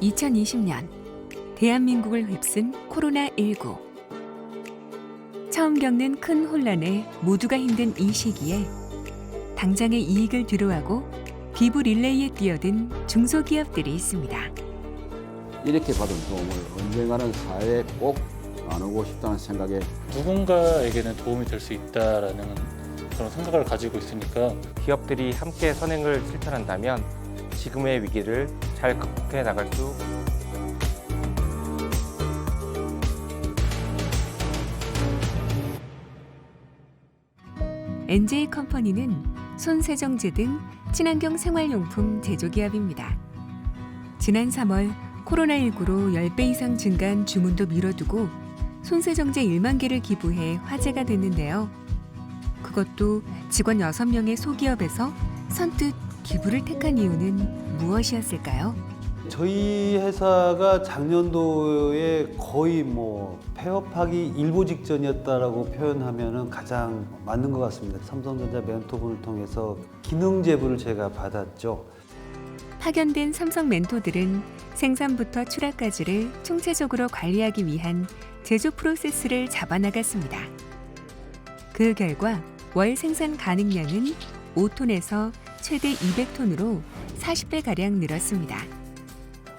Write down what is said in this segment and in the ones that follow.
2020년 대한민국을 휩쓴 코로나19 처음 겪는 큰 혼란에 모두가 힘든 이 시기에 당장의 이익을 뒤로하고 기부 릴레이에 뛰어든 중소기업들이 있습니다. 이렇게 받은 도움을 언젠가는 사회에 꼭 나누고 싶다는 생각에 누군가에게는 도움이 될 수 있다라는 그런 생각을 가지고 있으니까 기업들이 함께 선행을 실천한다면 지금의 위기를 잘 극복해 나갈 수 NJ 컴퍼니는 손세정제 등 친환경 생활용품 제조기업입니다. 지난 3월 코로나19로 10배 이상 증가한 주문도 미뤄두고 손세정제 1만 개를 기부해 화제가 됐는데요. 그것도 직원 6명의 소기업에서 선뜻 기부를 택한 이유는 무엇이었을까요? 저희 회사가 작년도에 거의 뭐 폐업하기 일보 직전이었다라고 표현하면 가장 맞는 것 같습니다. 삼성전자 멘토분을 통해서 기능 제부를 제가 받았죠. 파견된 삼성 멘토들은 생산부터 출하까지를 총체적으로 관리하기 위한 제조 프로세스를 잡아나갔습니다. 그 결과 월 생산 가능량은 5톤에서 최대 200톤으로 40배 가량 늘었습니다.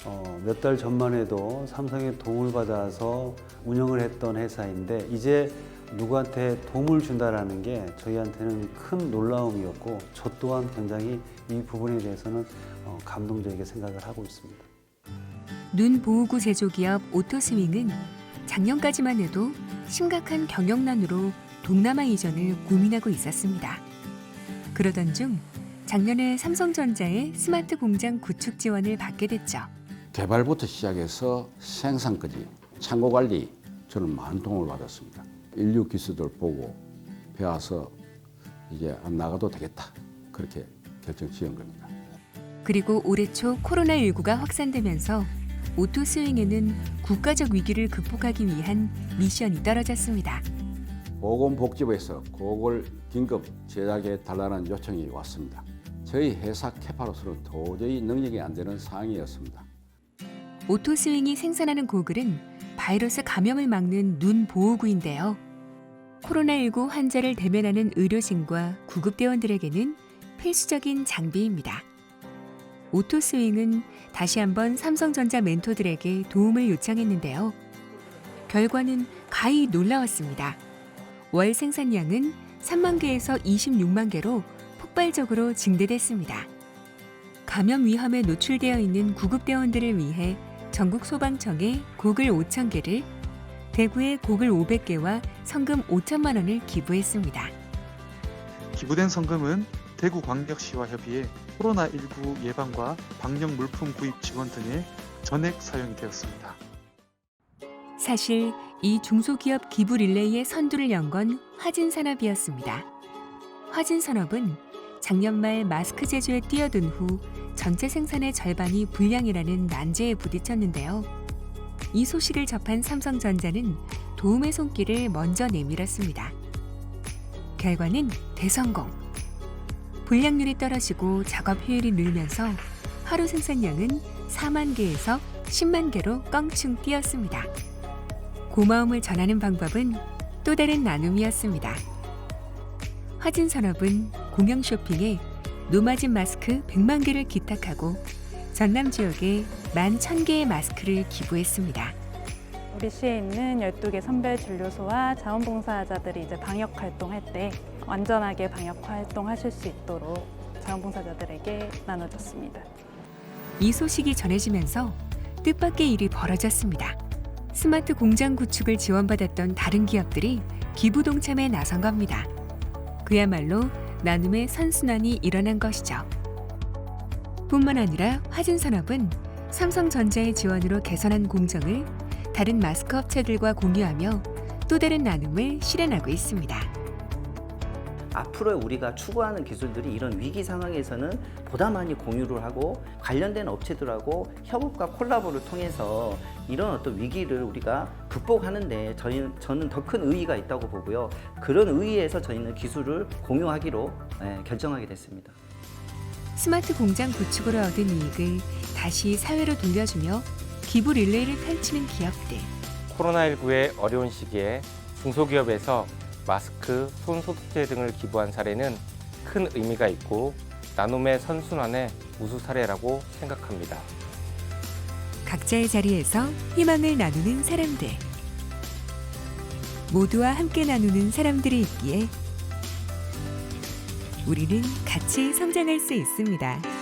어, 몇 달 전만 해도 삼성의 도움을 받아서 운영을 했던 회사인데 이제 누구한테 도움을 준다라는 게 저희한테는 큰 놀라움이었고 저 또한 굉장히 이 부분에 대해서는 어, 감동적이게 생각을 하고 있습니다. 눈 보호구 제조 기업 오토스윙은 작년까지만 해도 심각한 경영난으로 동남아 이전을 고민하고 있었습니다. 그러던 중 작년에 삼성전자의 스마트 공장 구축 지원을 받게 됐죠. 개발부터 시작해서 생산까지 창고 관리 저는 많은 도움을 받았습니다. 인류 기수들 보고 배워서 이제 안 나가도 되겠다 그렇게 결정 지은 겁니다. 그리고 올해 초 코로나19가 확산되면서 오토 스윙에는 국가적 위기를 극복하기 위한 미션이 떨어졌습니다. 보건복지부에서 그걸 긴급 제작해 달라는 요청이 왔습니다. 저희 회사 캐파로서는 도저히 능력이 안 되는 상황이었습니다. 오토 스윙이 생산하는 고글은 바이러스 감염을 막는 눈 보호구인데요. 코로나19 환자를 대면하는 의료진과 구급대원들에게는 필수적인 장비입니다. 오토 스윙은 다시 한번 삼성전자 멘토들에게 도움을 요청했는데요. 결과는 가히 놀라웠습니다. 월 생산량은 3만 개에서 26만 개로 폭발적으로 증대됐습니다. 감염 위험에 노출되어 있는 구급대원들을 위해 전국 소방청에 고글 5천 개를, 대구에 고글 500개와 성금 5천만 원을 기부했습니다. 기부된 성금은 대구광역시와 협의해 코로나19 예방과 방역 물품 구입 지원 등에 전액 사용이 되었습니다. 사실 이 중소기업 기부 릴레이의 선두를 연 건 화진산업이었습니다. 화진산업은 작년 말 마스크 제조에 뛰어든 후 전체 생산의 절반이 불량이라는 난제에 부딪혔는데요. 이 소식을 접한 삼성전자는 도움의 손길을 먼저 내밀었습니다. 결과는 대성공. 불량률이 떨어지고 작업 효율이 늘면서 하루 생산량은 4만 개에서 10만 개로 껑충 뛰었습니다. 고마움을 전하는 방법은 또 다른 나눔이었습니다. 화진산업은 공영 쇼핑에 노마진 마스크 100만 개를 기탁하고 전남 지역에 11,000개의 마스크를 기부했습니다. 우리 시에 있는 12개 선별 진료소와 자원봉사자들이 이제 방역 활동할 때 안전하게 방역 활동하실 수 있도록 자원봉사자들에게 나눠줬습니다. 이 소식이 전해지면서 뜻밖의 일이 벌어졌습니다. 스마트 공장 구축을 지원받았던 다른 기업들이 기부 동참에 나선 겁니다. 그야말로 나눔의 선순환이 일어난 것이죠. 뿐만 아니라 화진산업은 삼성전자의 지원으로 개선한 공정을 다른 마스크 업체들과 공유하며 또 다른 나눔을 실현하고 있습니다. 앞으로 우리가 추구하는 기술들이 이런 위기 상황에서는 보다 많이 공유를 하고 관련된 업체들하고 협업과 콜라보를 통해서 이런 어떤 위기를 우리가 극복하는데 저희는 저는 더 큰 의의가 있다고 보고요. 그런 의의에서 저희는 기술을 공유하기로 예, 결정하게 됐습니다. 스마트 공장 구축으로 얻은 이익을 다시 사회로 돌려주며 기부 릴레이를 펼치는 기업들. 코로나19의 어려운 시기에 중소기업에서 마스크, 손 소독제 등을 기부한 사례는 큰 의미가 있고 나눔의 선순환의 우수 사례라고 생각합니다. 각자의 자리에서 희망을 나누는 사람들. 모두와 함께 나누는 사람들이 있기에 우리는 같이 성장할 수 있습니다.